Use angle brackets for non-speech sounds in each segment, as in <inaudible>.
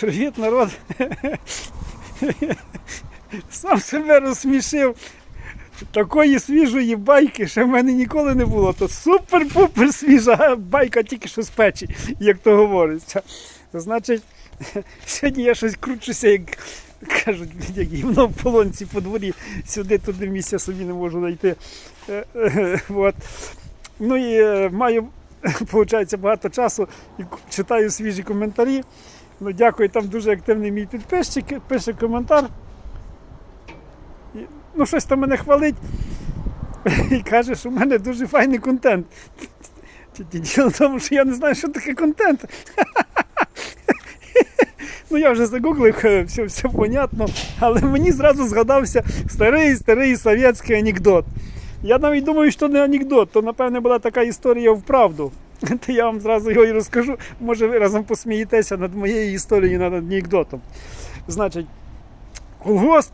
Привіт, народ. Сам себе розсмішив. Такої свіжої байки ще в мене ніколи не було. То супер-пупер свіжа байка тільки що з печі, як то говориться. Значить, сьогодні я щось кручуся, як кажуть, як гівно в полонці по дворі. Сюди туди місця собі не можу знайти. Е, е, От. Ну і е, маю, виходить, багато часу і читаю свіжі коментарі. Ну, дякую, там дуже активний мій підписчик, пише коментар. Ну, щось там мене хвалить <laughs> і каже, що в мене дуже файний контент. Діло в тому, що я не знаю, що таке контент. <laughs> Ну, я вже загуглив, е, все, все понятно, але мені зразу згадався старий старий совєтський анекдот. Я навіть думаю, що не анекдот, то напевне була така історія вправду. <laughs> То я вам зразу його і розкажу. Може, ви разом посмієтеся над моєю історією над анекдотом. Значить, колгосп,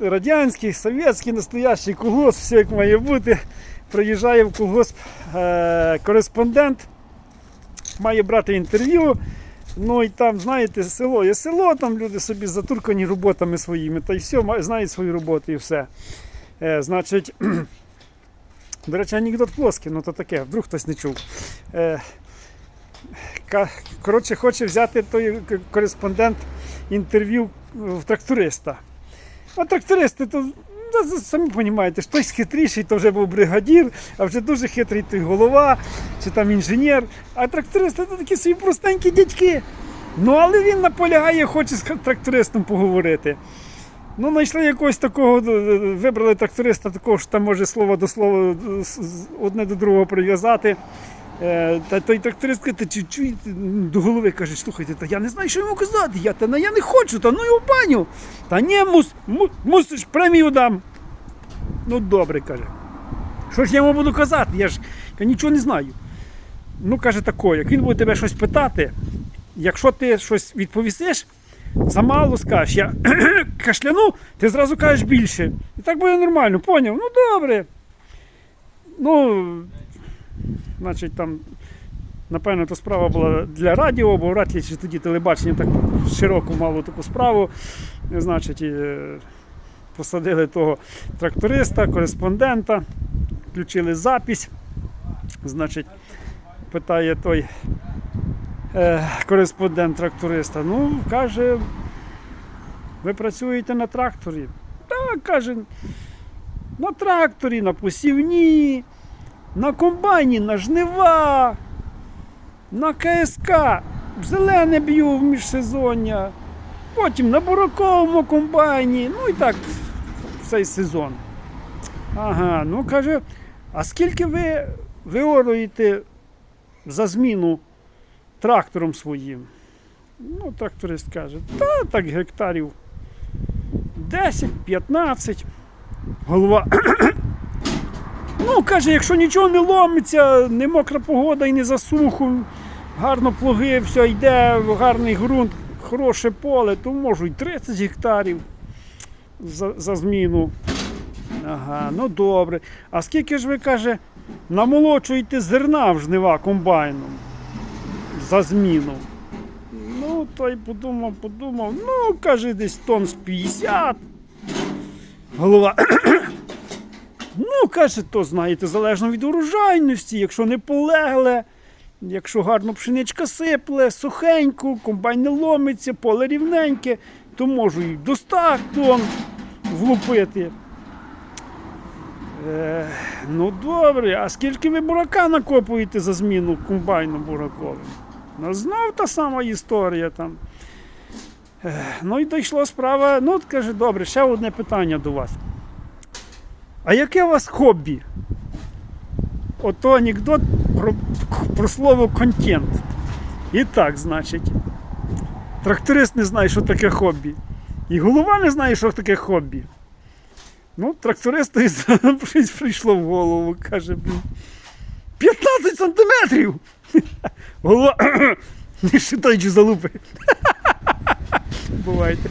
радянський, совєтський, настоящий колгосп, все як має бути. Приїжджає в колгосп е- кореспондент, має брати інтерв'ю. Ну і там, знаєте, село є село, там люди собі затуркані роботами своїми, та й все, знають свою роботу і все. Е, значить, <clears throat> до речі, анекдот плоский, ну то таке, вдруг хтось не чув. Е, коротше, хоче взяти той кореспондент інтерв'ю в тракториста. А трактористи, то ну, самі розумієте, хтось хитріший, то вже був бригадір, а вже дуже хитрий той голова, чи там інженер. А трактористи то такі свої простенькі дядьки. Ну, але він наполягає, хоче з трактористом поговорити. Ну, знайшли якогось такого, е, вибрали тракториста, такого що там може слово до слова е, одне до другого прив'язати. Е, Та той тракторист каже, «Та чи чуєте?» до голови каже, слухайте, та я не знаю, що йому казати. Я, та, я не хочу, та ну його баню. Та ні, мус, му- мусиш премію дам. Ну добре, каже. Що ж я йому буду казати? Я ж я нічого не знаю. Ну, каже тако, як він буде тебе щось питати, якщо ти щось відповісиш, замало скажеш, я <clears throat> кашляну, ти зразу кажеш більше. І так буде нормально, поняв? Ну добре. Ну, значить, там, напевно, то справа була для радіо, бо вряд ли чи тоді телебачення так широку мало таку справу. Значить, е, посадили того тракториста, кореспондента, включили запись. Значить, питає той кореспондент тракториста. Ну, каже, ви працюєте на тракторі? Так, каже, на тракторі, на посівні, на комбайні, на жнива, на КСК, в зелене б'ю в міжсезоння, потім на бураковому комбайні, ну і так цей сезон. Ага, ну каже, а скільки ви виоруєте за зміну трактором своїм? Ну, тракторист каже, та так гектарів 10-15. Голова. <coughs> ну, каже, якщо нічого не ломиться, не мокра погода і не засуху, гарно плуги, все йде, гарний ґрунт, хороше поле, то можу й 30 гектарів за, за зміну. Ага, ну добре. А скільки ж ви каже, намолочуєте зерна в жнива комбайном за зміну? Ну, той подумав, подумав, ну, каже, десь тонн з 50. Голова. <coughs> ну, каже, то знаєте, залежно від урожайності, якщо не полегле, якщо гарно пшеничка сипле, сухенько, комбайн не ломиться, поле рівненьке, то можу і до 100 тонн влупити. Е, ну добре, а скільки ви бурака накопуєте за зміну комбайну бураковим? Ну, знов та сама історія там. Ну і дійшла справа. Ну, каже, добре, ще одне питання до вас. А яке у вас хобі? Ото анекдот про, про слово контент. І так, значить, тракторист не знає, що таке хобі. І голова не знає, що таке хобі. Ну, трактористу і <laughs> прийшло в голову, каже, блін. 15 сантиметрів! Голова <coughs> не шитаючи залупи. Бувайте.